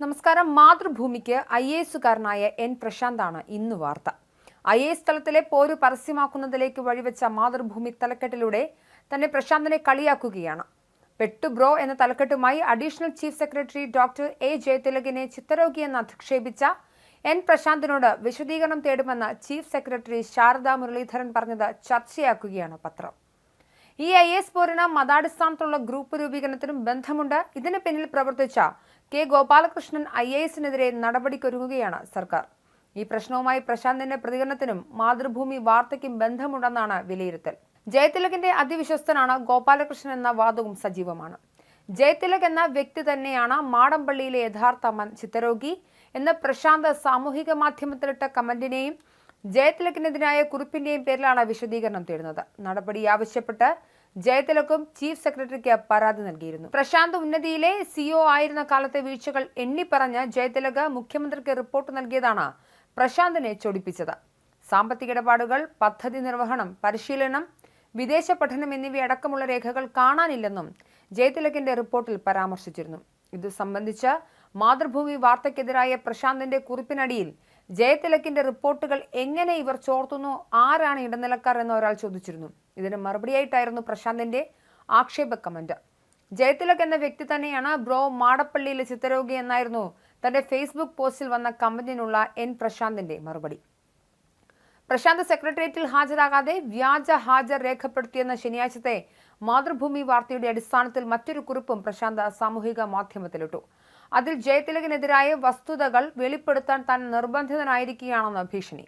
നമസ്കാരം. മാതൃഭൂമിക്ക് I A എസുകാരനായ എൻ പ്രശാന്താണ് ഇന്ന് വാർത്ത. ഐ എ എസ് തലത്തിലെ പോര് പരസ്യമാക്കുന്നതിലേക്ക് വഴിവെച്ച മാതൃഭൂമി തലക്കെട്ടിലൂടെ തന്നെ പ്രശാന്തനെ കളിയാക്കുകയാണ്. പെട്ടു ബ്രോ എന്ന തലക്കെട്ടുമായി additional chief secretary doctor A ജയതിലകിനെ ചിത്തരോഗിയെന്ന് അധിക്ഷേപിച്ച എൻ പ്രശാന്തിനോട് വിശദീകരണം തേടുമെന്ന് ചീഫ് സെക്രട്ടറി ശാരദാ മുരളീധരൻ പറഞ്ഞത് ചർച്ചയാക്കുകയാണ് പത്രം. ഈ ഐ എസ് പോരിന് മതാടിസ്ഥാനത്തുള്ള ഗ്രൂപ്പ് രൂപീകരണത്തിനും ബന്ധമുണ്ട്. ഇതിന് പിന്നിൽ പ്രവർത്തിച്ച കെ ഗോപാലകൃഷ്ണൻ ഐ എ എസിനെതിരെ നടപടിക്കൊരുങ്ങുകയാണ് സർക്കാർ. ഈ പ്രശ്നവുമായി പ്രശാന്തിന്റെ പ്രതികരണത്തിനും മാതൃഭൂമി വാർത്തയ്ക്കും ബന്ധമുണ്ടെന്നാണ് വിലയിരുത്തൽ. ജയതിലകിന്റെ അതിവിശ്വസ്തനാണ് ഗോപാലകൃഷ്ണൻ എന്ന വാദവും സജീവമാണ്. ജയതിലക് എന്ന വ്യക്തി തന്നെയാണ് മാടമ്പള്ളിയിലെ യഥാർത്ഥ ചിത്തരോഗി എന്ന് പ്രശാന്ത് സാമൂഹിക മാധ്യമത്തിലിട്ട കമന്റിനെയും ജയതിലകിനെതിരായ കുറിപ്പിന്റെയും പേരിലാണ് വിശദീകരണം തേടുന്നത്. നടപടി ആവശ്യപ്പെട്ട് ജയതിലകും ചീഫ് സെക്രട്ടറിക്ക് പരാതി നൽകിയിരുന്നു. പ്രശാന്ത് ഉന്നതിയിലെ സിഒ ആയിരുന്ന കാലത്തെ വീഴ്ചകൾ എണ്ണിപ്പറഞ്ഞ് ജയതിലക് മുഖ്യമന്ത്രിക്ക് റിപ്പോർട്ട് നൽകിയതാണ് പ്രശാന്തിനെ ചൊടിപ്പിച്ചത്. സാമ്പത്തിക ഇടപാടുകൾ പദ്ധതി നിർവഹണം പരിശീലനം വിദേശ പഠനം എന്നിവയടക്കമുള്ള രേഖകൾ കാണാനില്ലെന്നും ജയതിലകിന്റെ റിപ്പോർട്ടിൽ പരാമർശിച്ചിരുന്നു. ഇത് സംബന്ധിച്ച് മാതൃഭൂമി വാർത്തയ്ക്കെതിരായ പ്രശാന്തിന്റെ കുറിപ്പിനടിയിൽ ജയതിലകിന്റെ റിപ്പോർട്ടുകൾ എങ്ങനെ ഇവർ ചോർത്തുന്നു? ആരാണ് ഇടനിലക്കാർ എന്ന് ഒരാൾ ചോദിച്ചിരുന്നു. ഇതിന് മറുപടിയായിട്ടായിരുന്നു പ്രശാന്തിന്റെ ആക്ഷേപ കമന്റ്. ജയതിലക് എന്ന വ്യക്തി തന്നെയാണ് ബ്രോ മാടപ്പള്ളിയിലെ ചിത്തരോഗി എന്നായിരുന്നു തന്റെ ഫേസ്ബുക്ക് പോസ്റ്റിൽ വന്ന കമന്റിനുള്ള എൻ പ്രശാന്തിന്റെ മറുപടി. പ്രശാന്ത് സെക്രട്ടേറിയറ്റിൽ ഹാജരാകാതെ വ്യാജ ഹാജർ രേഖപ്പെടുത്തിയെന്ന ശനിയാഴ്ചത്തെ മാതൃഭൂമി വാർത്തയുടെ അടിസ്ഥാനത്തിൽ മറ്റൊരു കുറിപ്പും പ്രശാന്ത് സാമൂഹിക മാധ്യമത്തിലിട്ടു. അതിൽ ജയതിലകിനെതിരായ വസ്തുതകൾ വെളിപ്പെടുത്താൻ താൻ നിർബന്ധിതനായിരിക്കുകയാണെന്ന് ഭീഷണി.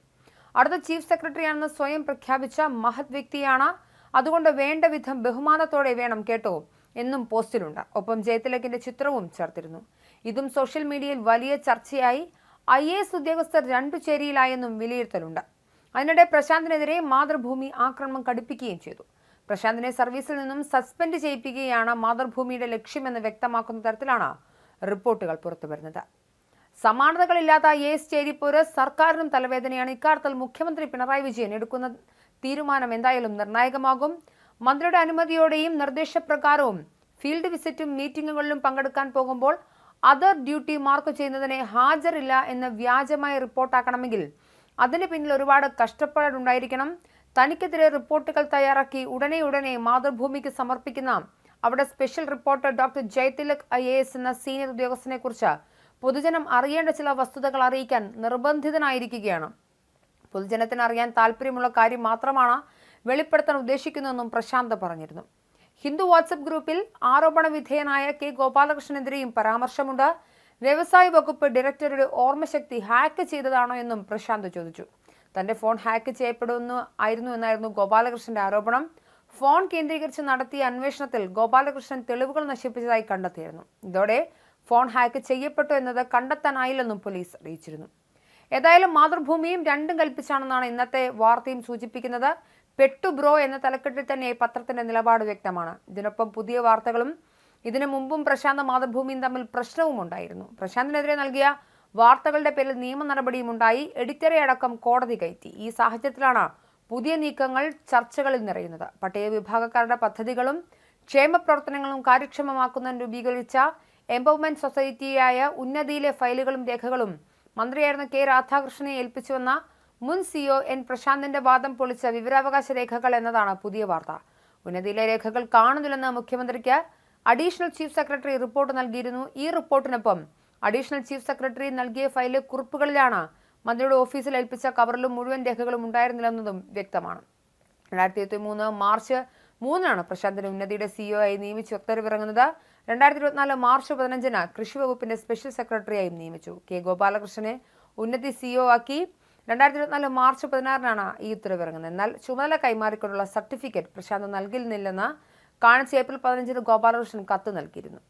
അടുത്ത ചീഫ് സെക്രട്ടറിയാണെന്ന് സ്വയം പ്രഖ്യാപിച്ച മഹത് വ്യക്തിയാണ്. അതുകൊണ്ട് വേണ്ട വിധം ബഹുമാനത്തോടെ വേണം കേട്ടോ എന്നും പോസ്റ്റിലുണ്ട്. ഒപ്പം ജയതിലകിന്റെ ചിത്രവും ചേർത്തിരുന്നു. ഇതും സോഷ്യൽ മീഡിയയിൽ വലിയ ചർച്ചയായി. ഐ എ എസ് ഉദ്യോഗസ്ഥർ രണ്ടു ചേരിയിലായെന്നും വിലയിരുത്തലുണ്ട്. അതിനിടെ പ്രശാന്തിനെതിരെ മാതൃഭൂമി ആക്രമണം കടുപ്പിക്കുകയും ചെയ്തു. പ്രശാന്തിനെ സർവീസിൽ നിന്നും സസ്പെൻഡ് ചെയ്യിപ്പിക്കുകയാണ് മാതൃഭൂമിയുടെ ലക്ഷ്യമെന്ന് വ്യക്തമാക്കുന്ന തരത്തിലാണ് റിപ്പോർട്ടുകൾ പുറത്തുവരുന്നത്. സമാനതകളില്ലാത്ത എ ചേരിപ്പോര് സർക്കാരിനും തലവേദനയാണ്. ഇക്കാര്യത്തിൽ മുഖ്യമന്ത്രി പിണറായി വിജയൻ എടുക്കുന്ന തീരുമാനം എന്തായാലും നിർണായകമാകും. മന്ത്രിയുടെ അനുമതിയോടെയും നിർദ്ദേശപ്രകാരവും ഫീൽഡ് വിസിറ്റും മീറ്റിംഗുകളിലും പങ്കെടുക്കാൻ പോകുമ്പോൾ അതർ ഡ്യൂട്ടി മാർക്ക് ചെയ്യുന്നതിനെ ഹാജരില്ല എന്ന് വ്യാജമായി റിപ്പോർട്ടാക്കണമെങ്കിൽ അതിന് പിന്നിൽ ഒരുപാട് കഷ്ടപ്പാടുണ്ടായിരിക്കണം. തനിക്കെതിരെ റിപ്പോർട്ടുകൾ തയ്യാറാക്കി ഉടനെ ഉടനെ മാതൃഭൂമിക്ക് സമർപ്പിക്കുന്ന അവിടെ special reporter doctor Jayathilak I A S എന്ന സീനിയർ ഉദ്യോഗസ്ഥനെ കുറിച്ച് പൊതുജനം അറിയേണ്ട ചില വസ്തുതകൾ അറിയിക്കാൻ നിർബന്ധിതനായിരിക്കുകയാണ്. പൊതുജനത്തിന് അറിയാൻ താല്പര്യമുള്ള കാര്യം മാത്രമാണ് വെളിപ്പെടുത്താൻ ഉദ്ദേശിക്കുന്നതെന്നും പ്രശാന്ത് പറഞ്ഞിരുന്നു. ഹിന്ദു വാട്സപ്പ് ഗ്രൂപ്പിൽ ആരോപണ വിധേയനായ കെ ഗോപാലകൃഷ്ണനെതിരെയും പരാമർശമുണ്ട്. വ്യവസായ വകുപ്പ് ഡയറക്ടറുടെ ഓർമ്മശക്തി ഹാക്ക് ചെയ്തതാണോ എന്നും പ്രശാന്ത് ചോദിച്ചു. തന്റെ ഫോൺ ഹാക്ക് ചെയ്യപ്പെടുന്നു ആയിരുന്നു എന്നായിരുന്നു ഗോപാലകൃഷ്ണന്റെ ആരോപണം. ഫോൺ കേന്ദ്രീകരിച്ച് നടത്തിയ അന്വേഷണത്തിൽ ഗോപാലകൃഷ്ണൻ തെളിവുകൾ നശിപ്പിച്ചതായി കണ്ടെത്തിയിരുന്നു. ഇതോടെ ഫോൺ ഹാക്ക് ചെയ്യപ്പെട്ടു എന്നത് കണ്ടെത്താനായില്ലെന്നും പോലീസ് അറിയിച്ചിരുന്നു. ഏതായാലും മാതൃഭൂമിയും രണ്ടും കൽപ്പിച്ചാണെന്നാണ് ഇന്നത്തെ വാർത്തയും സൂചിപ്പിക്കുന്നത്. പെട്ടു ബ്രോ എന്ന തലക്കെട്ടിൽ തന്നെ പത്രത്തിന്റെ നിലപാട് വ്യക്തമാണ്. ഇതിനൊപ്പം പുതിയ വാർത്തകളും ഇതിനു മുമ്പും പ്രശാന്ത് മാതൃഭൂമിയും തമ്മിൽ പ്രശ്നവും ഉണ്ടായിരുന്നു. പ്രശാന്തിനെതിരെ നൽകിയ വാർത്തകളുടെ പേരിൽ നിയമ നടപടിയും ഉണ്ടായി. എഡിറ്ററെ അടക്കം കോടതി കയറ്റി. ഈ സാഹചര്യത്തിലാണ് പുതിയ നീക്കങ്ങൾ ചർച്ചകളിൽ നിറയുന്നത്. പട്ടിക വിഭാഗക്കാരുടെ പദ്ധതികളും ക്ഷേമ പ്രവർത്തനങ്ങളും കാര്യക്ഷമമാക്കുന്നതിന് രൂപീകരിച്ച എംപവർമെന്റ് സൊസൈറ്റിയായ ഉന്നതിയിലെ ഫയലുകളും രേഖകളും മന്ത്രിയായിരുന്ന കെ രാധാകൃഷ്ണനെ ഏൽപ്പിച്ചുവെന്ന മുൻ സിഒ എൻ പ്രശാന്തിന്റെ വാദം പൊളിച്ച വിവരാവകാശ രേഖകൾ എന്നതാണ് പുതിയ വാർത്ത. ഉന്നതിയിലെ രേഖകൾ കാണുന്നില്ലെന്ന് മുഖ്യമന്ത്രിക്ക് അഡീഷണൽ ചീഫ് സെക്രട്ടറി റിപ്പോർട്ട് നൽകിയിരുന്നു. ഈ റിപ്പോർട്ടിനൊപ്പം അഡീഷണൽ ചീഫ് സെക്രട്ടറി നൽകിയ ഫയലിലെ കുറിപ്പുകളിലാണ് മന്ത്രിയുടെ ഓഫീസിൽ ഏൽപ്പിച്ച കവറിലും മുഴുവൻ രേഖകളും ഉണ്ടായിരുന്നില്ലെന്നതും വ്യക്തമാണ്. രണ്ടായിരത്തി ഇരുപത്തി മൂന്ന് മാർച്ച് മൂന്നിനാണ് പ്രശാന്തിനെ ഉന്നതിയുടെ സിഇഒ ആയി നിയമിച്ച് ഉത്തരവിറങ്ങുന്നത്. രണ്ടായിരത്തി ഇരുപത്തിനാല് മാർച്ച് പതിനഞ്ചിന് കൃഷി വകുപ്പിന്റെ സ്പെഷ്യൽ സെക്രട്ടറിയായും നിയമിച്ചു. കെ ഗോപാലകൃഷ്ണനെ ഉന്നതി സിഇഒ ആക്കി രണ്ടായിരത്തി ഇരുപത്തിനാല് മാർച്ച് പതിനാറിനാണ് ഈ ഉത്തരവിറങ്ങുന്നത്. എന്നാൽ ചുമതല കൈമാറിക്കൊണ്ടുള്ള സർട്ടിഫിക്കറ്റ് പ്രശാന്ത് നൽകില്ലെന്ന് കാണിച്ച് ഏപ്രിൽ പതിനഞ്ചിന് ഗോപാലകൃഷ്ണൻ കത്ത് നൽകിയിരുന്നു.